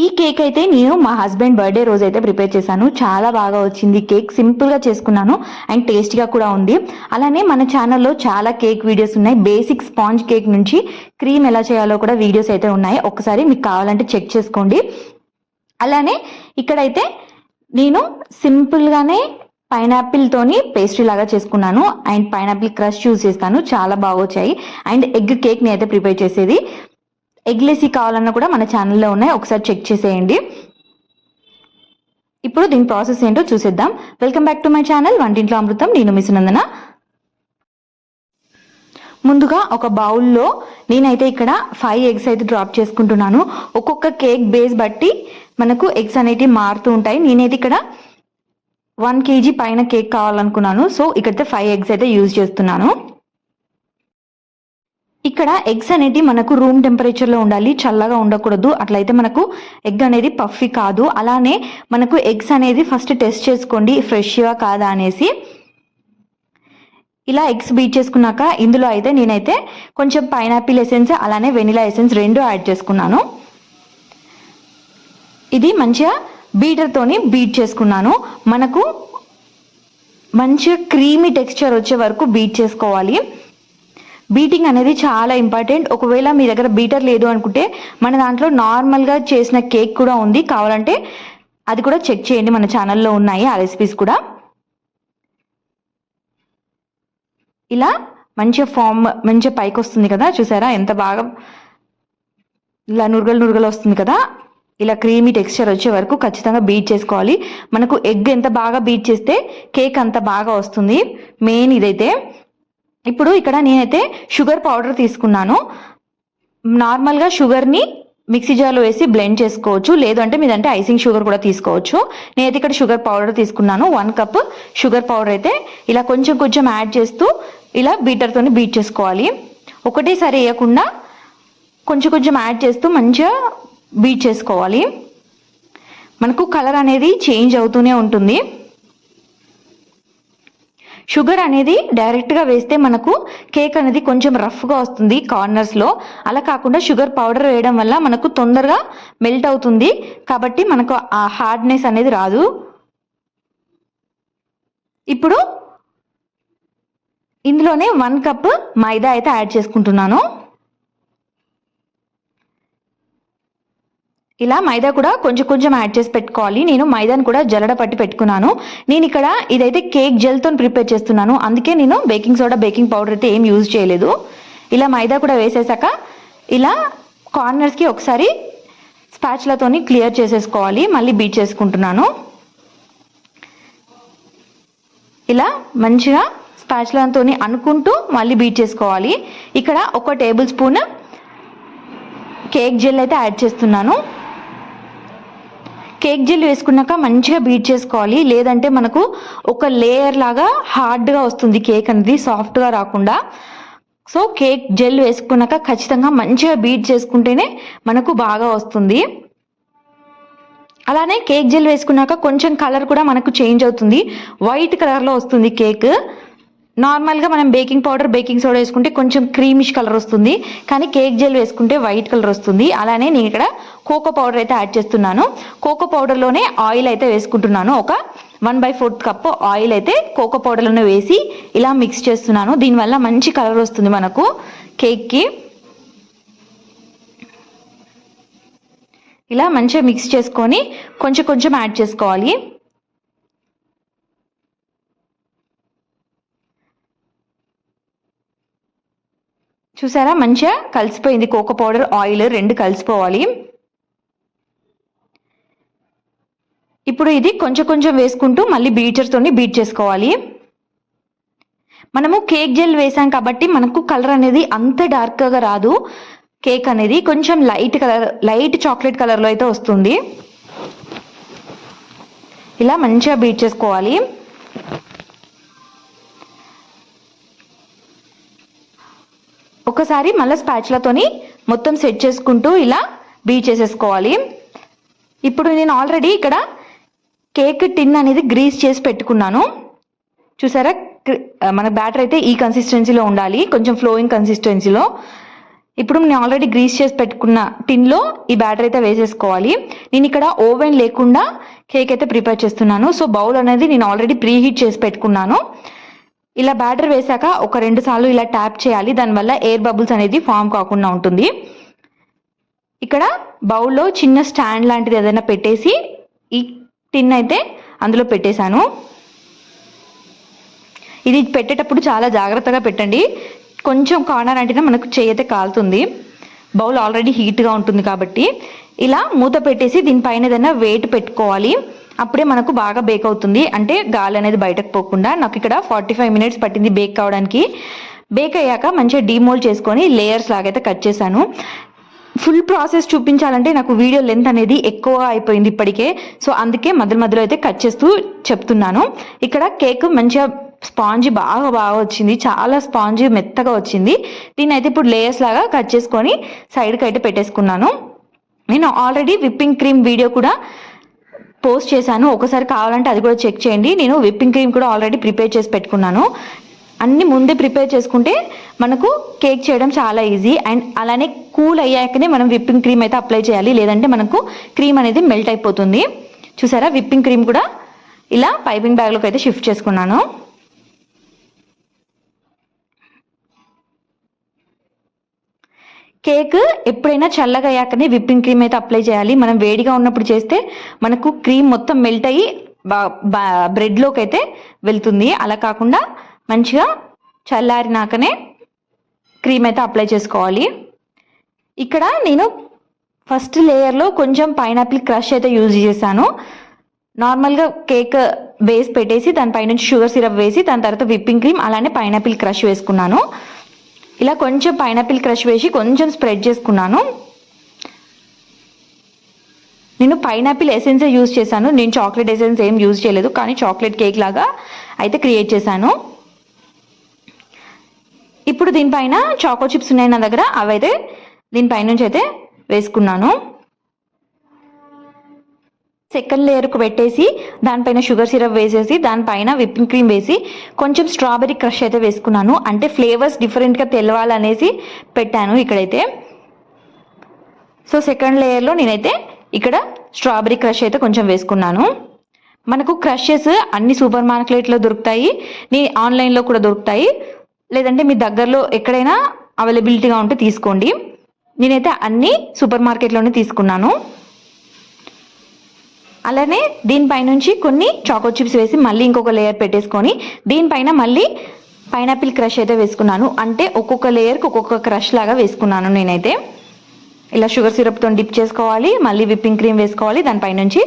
ఈ కేక్ అయితే నేను మా హస్బెండ్ బర్త్డే రోజు అయితే ప్రిపేర్ చేశాను. చాలా బాగా వచ్చింది కేక్ సింపుల్గా చేసుకున్నాను అండ్ టేస్టీగా కూడా ఉంది. అలానే మన ఛానల్లో చాలా కేక్ వీడియోస్ ఉన్నాయి. బేసిక్ స్పాంజ్ కేక్ నుంచి క్రీమ్ ఎలా చేయాలో కూడా వీడియోస్ అయితే ఉన్నాయి. ఒకసారి మీకు కావాలంటే చెక్ చేసుకోండి. అలానే ఇక్కడైతే నేను సింపుల్ గానే పైనాపిల్ తోని పేస్ట్రీ లాగా చేసుకున్నాను. అండ్ పైనాపిల్ క్రష్ యూజ్ చేస్తాను. చాలా బాగా వచ్చాయి. అండ్ ఎగ్ కేక్ని అయితే ప్రిపేర్ చేసేది. ఎగ్లెసీ కావాలన్నా కూడా మన ఛానల్లో ఉన్నాయి. ఒకసారి చెక్ చేసేయండి. ఇప్పుడు దీని ప్రాసెస్ ఏంటో చూసేద్దాం. Welcome back to my channel. వంటింట్లో అమృతం నేను మిసునందన ముందుగా ఒక బౌల్లో నేనైతే ఇక్కడ ఫైవ్ ఎగ్స్ అయితే డ్రాప్ చేసుకుంటున్నాను. ఒక్కొక్క కేక్ బేస్ బట్టి మనకు ఎగ్స్ అనేటివి మారుతూ ఉంటాయి. నేనైతే ఇక్కడ వన్ కేజీ పైన కేక్ కావాలనుకున్నాను. సో ఇక్కడైతే ఫైవ్ ఎగ్స్ అయితే యూజ్ చేస్తున్నాను. ఇక్కడ ఎగ్స్ అనేది మనకు రూమ్ టెంపరేచర్లో ఉండాలి చల్లగా ఉండకూడదు. అట్లయితే మనకు ఎగ్ అనేది పఫీ కాదు. అలానే మనకు ఎగ్స్ అనేది ఫస్ట్ టెస్ట్ చేసుకోండి ఫ్రెష్గా కాదా అనేసి. ఇలా ఎగ్స్ బీట్ చేసుకున్నాక ఇందులో అయితే నేనైతే కొంచెం పైనాపిల్ ఎసెన్స్ అలానే వెనిలా ఎసెన్స్ రెండు యాడ్ చేసుకున్నాను. ఇది మంచిగా బీటర్తోని బీట్ చేసుకున్నాను. మనకు మంచిగా క్రీమీ టెక్స్చర్ వచ్చే వరకు బీట్ చేసుకోవాలి. బీటింగ్ అనేది చాలా ఇంపార్టెంట్. ఒకవేళ మీ దగ్గర బీటర్ లేదు అనుకుంటే మన దాంట్లో నార్మల్గా చేసిన కేక్ కూడా ఉంది. కావాలంటే అది కూడా చెక్ చేయండి. మన ఛానల్లో ఉన్నాయి ఆ రెసిపీస్ కూడా. ఇలా మంచిగా ఫామ్ మంచిగా పైకి వస్తుంది కదా. చూసారా? ఎంత బాగా ఇలా నురగలు నురుగలు వస్తుంది కదా. ఇలా క్రీమీ టెక్స్చర్ వచ్చే వరకు ఖచ్చితంగా బీట్ చేసుకోవాలి. మనకు ఎగ్ ఎంత బాగా బీట్ చేస్తే కేక్ అంత బాగా వస్తుంది. మెయిన్ ఇదైతే ఇప్పుడు ఇక్కడ నేనైతే షుగర్ పౌడర్ తీసుకున్నాను. నార్మల్గా షుగర్ని మిక్సీ జార్లో వేసి బ్లెండ్ చేసుకోవచ్చు. లేదంటే మీదంటే ఐసింగ్ షుగర్ కూడా తీసుకోవచ్చు. నేనైతే ఇక్కడ షుగర్ పౌడర్ తీసుకున్నాను. వన్ కప్ షుగర్ పౌడర్ అయితే ఇలా కొంచెం కొంచెం యాడ్ చేస్తూ ఇలా బీటర్తోని బీట్ చేసుకోవాలి. ఒకటేసారి వేయకుండా కొంచెం కొంచెం యాడ్ చేస్తూ మంచిగా బీట్ చేసుకోవాలి. మనకు కలర్ అనేది చేంజ్ అవుతూనే ఉంటుంది. షుగర్ అనేది డైరెక్ట్గా వేస్తే మనకు కేక్ అనేది కొంచెం రఫ్గా వస్తుంది కార్నర్స్లో అలా కాకుండా షుగర్ పౌడర్ వేయడం వల్ల మనకు తొందరగా మెల్ట్ అవుతుంది. కాబట్టి మనకు ఆ హార్డ్నెస్ అనేది రాదు. ఇప్పుడు ఇందులోనే వన్ కప్ మైదా అయితే యాడ్ చేసుకుంటున్నాను. ఇలా మైదా కూడా కొంచెం కొంచెం యాడ్ చేసి పెట్టుకోవాలి. నేను మైదాని కూడా జల్లడ పట్టి పెట్టుకున్నాను. నేను ఇక్కడ ఇదైతే కేక్ జెల్తో ప్రిపేర్ చేస్తున్నాను. అందుకే నేను బేకింగ్ సోడా బేకింగ్ పౌడర్ అయితే ఏం యూజ్ చేయలేదు. ఇలా మైదా కూడా వేసేసాక ఇలా కార్నర్స్కి ఒకసారి స్పాచ్లతోని క్లియర్ చేసేసుకోవాలి. మళ్ళీ బీట్ చేసుకుంటున్నాను. ఇలా మంచిగా స్పాచ్లతోని అనుకుంటూ మళ్ళీ బీట్ చేసుకోవాలి. ఇక్కడ ఒక టేబుల్ స్పూన్ కేక్ జెల్ అయితే యాడ్ చేస్తున్నాను. కేక్ జెల్ వేసుకున్నాక మంచిగా బీట్ చేసుకోవాలి. లేదంటే మనకు ఒక లేయర్ లాగా హార్డ్గా వస్తుంది కేక్ అనేది సాఫ్ట్గా రాకుండా. సో కేక్ జెల్ వేసుకున్నాక ఖచ్చితంగా మంచిగా బీట్ చేసుకుంటేనే మనకు బాగా వస్తుంది. అలానే కేక్ జెల్ వేసుకున్నాక కొంచెం కలర్ కూడా మనకు చేంజ్ అవుతుంది. వైట్ కలర్లో వస్తుంది కేక్. నార్మల్గా మనం బేకింగ్ పౌడర్ బేకింగ్ సోడా వేసుకుంటే కొంచెం క్రీమిష్ కలర్ వస్తుంది. కానీ కేక్ జెల్ వేసుకుంటే వైట్ కలర్ వస్తుంది. అలానే నేను ఇక్కడ కోకో పౌడర్ అయితే యాడ్ చేస్తున్నాను. కోకో పౌడర్లోనే ఆయిల్ అయితే వేసుకుంటున్నాను. ఒక one by fourth cup oil అయితే కోకో పౌడర్లోనే వేసి ఇలా మిక్స్ చేస్తున్నాను. దీనివల్ల మంచి కలర్ వస్తుంది మనకు కేక్కి ఇలా మంచిగా మిక్స్ చేసుకొని కొంచెం కొంచెం యాడ్ చేసుకోవాలి. చూసారా? మంచిగా కలిసిపోయింది. కోకో పౌడర్ ఆయిల్ రెండు కలిసిపోవాలి. ఇప్పుడు ఇది కొంచెం కొంచెం వేసుకుంటూ మళ్ళీ బీటర్తో బీట్ చేసుకోవాలి. మనము కేక్ జెల్ వేసాం కాబట్టి మనకు కలర్ అనేది అంత డార్క్గా రాదు. కేక్ అనేది కొంచెం లైట్ కలర్ లైట్ చాక్లెట్ కలర్లో అయితే వస్తుంది. ఇలా మంచిగా బీట్ చేసుకోవాలి. ఒకసారి మళ్ళీ స్పాచ్లతోని మొత్తం సెట్ చేసుకుంటూ ఇలా బీట్ చేసేసుకోవాలి. ఇప్పుడు నేను ఆల్రెడీ ఇక్కడ కేక్ టిన్ అనేది గ్రీస్ చేసి పెట్టుకున్నాను. చూసారా? మన బ్యాటర్ అయితే ఈ కన్సిస్టెన్సీలో ఉండాలి. కొంచెం ఫ్లోయింగ్ కన్సిస్టెన్సీలో ఇప్పుడు నేను ఆల్రెడీ గ్రీస్ చేసి పెట్టుకున్న టిన్లో ఈ బ్యాటర్ అయితే వేసేసుకోవాలి. నేను ఇక్కడ ఓవెన్ లేకుండా కేక్ అయితే ప్రిపేర్ చేస్తున్నాను. సో బౌల్ అనేది నేను ఆల్రెడీ ప్రీ హీట్ చేసి పెట్టుకున్నాను. ఇలా బ్యాటర్ వేశాక ఒక రెండు సార్లు ఇలా ట్యాప్ చేయాలి. దానివల్ల ఎయిర్ బబుల్స్ అనేది ఫామ్ కాకుండా ఉంటుంది. ఇక్కడ బౌల్లో చిన్న స్టాండ్ లాంటిది ఏదైనా పెట్టేసి ఈ టిన్ అయితే అందులో పెట్టేశాను. ఇది పెట్టేటప్పుడు చాలా జాగ్రత్తగా పెట్టండి. కొంచెం కార్నర్ అంటే మనకు చేయతే కాలుతుంది. బౌల్ ఆల్రెడీ హీట్గా ఉంటుంది కాబట్టి. ఇలా మూత పెట్టేసి దీనిపైన ఏదైనా వెయిట్ పెట్టుకోవాలి. అప్పుడే మనకు బాగా బేక్ అవుతుంది. అంటే గాలి అనేది బయటకు పోకుండా నాకు ఇక్కడ ఫార్టీ ఫైవ్ మినిట్స్ పట్టింది బేక్ కావడానికి. బేక్ అయ్యాక మంచిగా డీమోల్డ్ చేసుకొని లేయర్స్ లాగైతే కట్ చేశాను. ఫుల్ ప్రాసెస్ చూపించాలంటే నాకు వీడియో లెంత్ అనేది ఎక్కువ అయిపోయింది ఇప్పటికే. సో అందుకే మధ్య మధ్యలో అయితే కట్ చేస్తూ చెప్తున్నాను. ఇక్కడ కేక్ మంచిగా స్పాంజ్ బాగా బాగా వచ్చింది. చాలా స్పాంజ్ మెత్తగా వచ్చింది. దీన్ని అయితే ఇప్పుడు లేయర్స్ లాగా కట్ చేసుకొని సైడ్కి అయితే పెట్టేసుకున్నాను. నేను ఆల్రెడీ విప్పింగ్ క్రీమ్ వీడియో కూడా పోస్ట్ చేశాను. ఒకసారి కావాలంటే అది కూడా చెక్ చేయండి. నేను విప్పింగ్ క్రీమ్ కూడా ఆల్రెడీ ప్రిపేర్ చేసి పెట్టుకున్నాను. అన్ని ముందే ప్రిపేర్ చేసుకుంటే మనకు కేక్ చేయడం చాలా ఈజీ. అండ్ అలానే కూల్ అయ్యాకనే మనం విప్పింగ్ క్రీమ్ అయితే అప్లై చేయాలి. లేదంటే మనకు క్రీమ్ అనేది మెల్ట్ అయిపోతుంది. చూసారా? విప్పింగ్ క్రీమ్ కూడా ఇలా పైపింగ్ బ్యాగ్లోకి అయితే షిఫ్ట్ చేసుకున్నాను. కేక్ ఎప్పుడైనా చల్లగా అయ్యాకనే విప్పింగ్ క్రీమ్ అయితే అప్లై చేయాలి. మనం వేడిగా ఉన్నప్పుడు చేస్తే మనకు క్రీమ్ మొత్తం మెల్ట్ అయ్యి బ్రెడ్లోకి అయితే వెళ్తుంది. అలా కాకుండా మంచిగా చల్లారినాకనే క్రీమ్ అయితే అప్లై చేసుకోవాలి. ఇక్కడ నేను ఫస్ట్ లేయర్లో కొంచెం పైనాపిల్ క్రష్ అయితే యూజ్ చేశాను. నార్మల్గా కేక్ బేస్ పెట్టేసి దానిపైనుంచి షుగర్ సిరప్ వేసి దాని తర్వాత విప్పింగ్ క్రీమ్ అలానే పైనాపిల్ క్రష్ వేసుకున్నాను. ఇలా కొంచెం పైనాపిల్ క్రష్ వేసి కొంచెం స్ప్రెడ్ చేసుకున్నాను. నేను పైనాపిల్ ఎసెన్సే యూజ్ చేశాను. నేను చాక్లెట్ ఎసెన్స్ ఏం యూజ్ చేయలేదు కానీ చాక్లెట్ కేక్ లాగా అయితే క్రియేట్ చేశాను. ఇప్పుడు దీనిపైన చాకో చిప్స్ ఉన్నాయి నా దగ్గర అవైతే దీనిపైనుంచి అయితే వేసుకున్నాను. సెకండ్ లేయర్కు పెట్టేసి దానిపైన షుగర్ సిరప్ వేసేసి దానిపైన విప్పింగ్ క్రీమ్ వేసి కొంచెం స్ట్రాబెరీ క్రష్ అయితే వేసుకున్నాను. అంటే ఫ్లేవర్స్ డిఫరెంట్గా తెలవాలనేసి పెట్టాను ఇక్కడైతే. సో సెకండ్ లేయర్లో నేనైతే ఇక్కడ స్ట్రాబెరీ క్రష్ అయితే కొంచెం వేసుకున్నాను. మనకు క్రషెస్ అన్ని సూపర్ మార్కెట్లో దొరుకుతాయి. నీ ఆన్లైన్లో కూడా దొరుకుతాయి. లేదంటే మీ దగ్గరలో ఎక్కడైనా అవైలబిలిటీగా ఉంటే తీసుకోండి. నేనైతే అన్ని సూపర్ మార్కెట్లోనే తీసుకున్నాను. అలానే దీనిపైనుంచి కొన్ని చాకో చిప్స్ వేసి మళ్ళీ ఇంకొక లేయర్ పెట్టేసుకొని దీనిపైన మళ్ళీ పైనాపిల్ క్రష్ అయితే వేసుకున్నాను. అంటే ఒక్కొక్క లేయర్కి ఒక్కొక్క క్రష్ లాగా వేసుకున్నాను నేనైతే. ఇలా షుగర్ సిరప్తో డిప్ చేసుకోవాలి మళ్ళీ విప్పింగ్ క్రీమ్ వేసుకోవాలి దానిపైనుంచి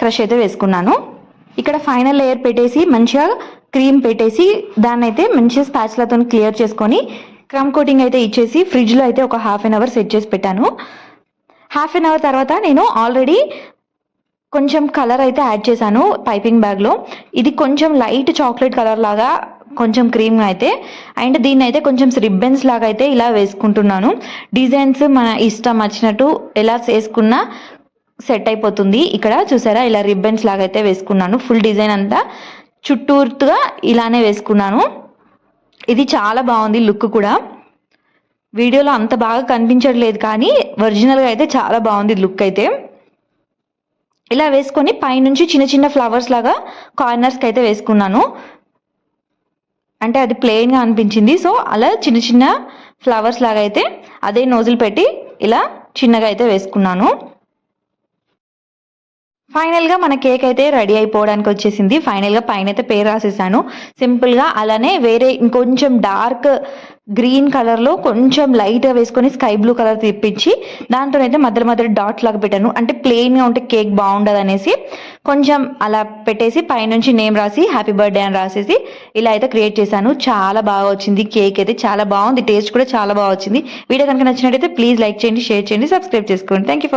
క్రష్ అయితే వేసుకున్నాను. ఇక్కడ ఫైనల్ లేయర్ పెట్టేసి మంచిగా క్రీమ్ పెట్టేసి దాన్ని అయితే మంచిగా స్పాచ్లతో క్లియర్ చేసుకొని క్రమ్ కోటింగ్ అయితే ఇచ్చేసి ఫ్రిడ్జ్లో అయితే ఒక హాఫ్ అన్ అవర్ సెట్ చేసి పెట్టాను. హాఫ్ అన్ అవర్ తర్వాత నేను ఆల్రెడీ కొంచెం కలర్ అయితే యాడ్ చేశాను పైపింగ్ బ్యాగ్లో ఇది కొంచెం లైట్ చాక్లెట్ కలర్ లాగా కొంచెం క్రీమ్ అయితే. అండ్ దీన్ని అయితే కొంచెం రిబ్బన్స్ లాగా అయితే ఇలా వేసుకుంటున్నాను. డిజైన్స్ మన ఇష్టం వచ్చినట్టు ఎలా వేసుకున్నా సెట్ అయిపోతుంది. ఇక్కడ చూసారా? ఇలా రిబ్బన్స్ లాగా అయితే వేసుకున్నాను. ఫుల్ డిజైన్ అంతా చుట్టూర్తుగా ఇలానే వేసుకున్నాను. ఇది చాలా బాగుంది లుక్ కూడా. వీడియోలో అంత బాగా కనిపించట్లేదు కానీ ఒరిజినల్గా అయితే చాలా బాగుంది లుక్ అయితే. ఇలా వేసుకొని పైనుంచి చిన్న చిన్న ఫ్లవర్స్ లాగా కార్నర్స్కి అయితే వేసుకున్నాను. అంటే అది ప్లెయిన్గా అనిపించింది. సో అలా చిన్న చిన్న ఫ్లవర్స్ లాగా అయితే అదే నోజులు పెట్టి ఇలా చిన్నగా అయితే వేసుకున్నాను. ఫైనల్గా మన కేక్ అయితే రెడీ అయిపోవడానికి వచ్చేసింది. ఫైనల్గా పైన అయితే పేరు రాసేసాను. సింపుల్గా అలానే వేరే ఇంకొంచెం డార్క్ గ్రీన్ కలర్లో కొంచెం లైట్గా వేసుకొని స్కై బ్లూ కలర్ తెప్పించి దాంతోనైతే మధ్య మధ్య డాట్ లాగా పెట్టాను. అంటే ప్లెయిన్గా ఉంటే కేక్ బాగుండదు అనేసి కొంచెం అలా పెట్టేసి పైనుంచి నేమ్ రాసి హ్యాపీ బర్త్డే అని రాసేసి ఇలా అయితే క్రియేట్ చేశాను. చాలా బాగా వచ్చింది కేక్ అయితే. చాలా బాగుంది. టేస్ట్ కూడా చాలా బాగా వచ్చింది. వీడియో కనుక నచ్చినట్టయితే ప్లీజ్ లైక్ చేయండి షేర్ చేయండి సబ్స్క్రైబ్ చేసుకోండి. Thank you for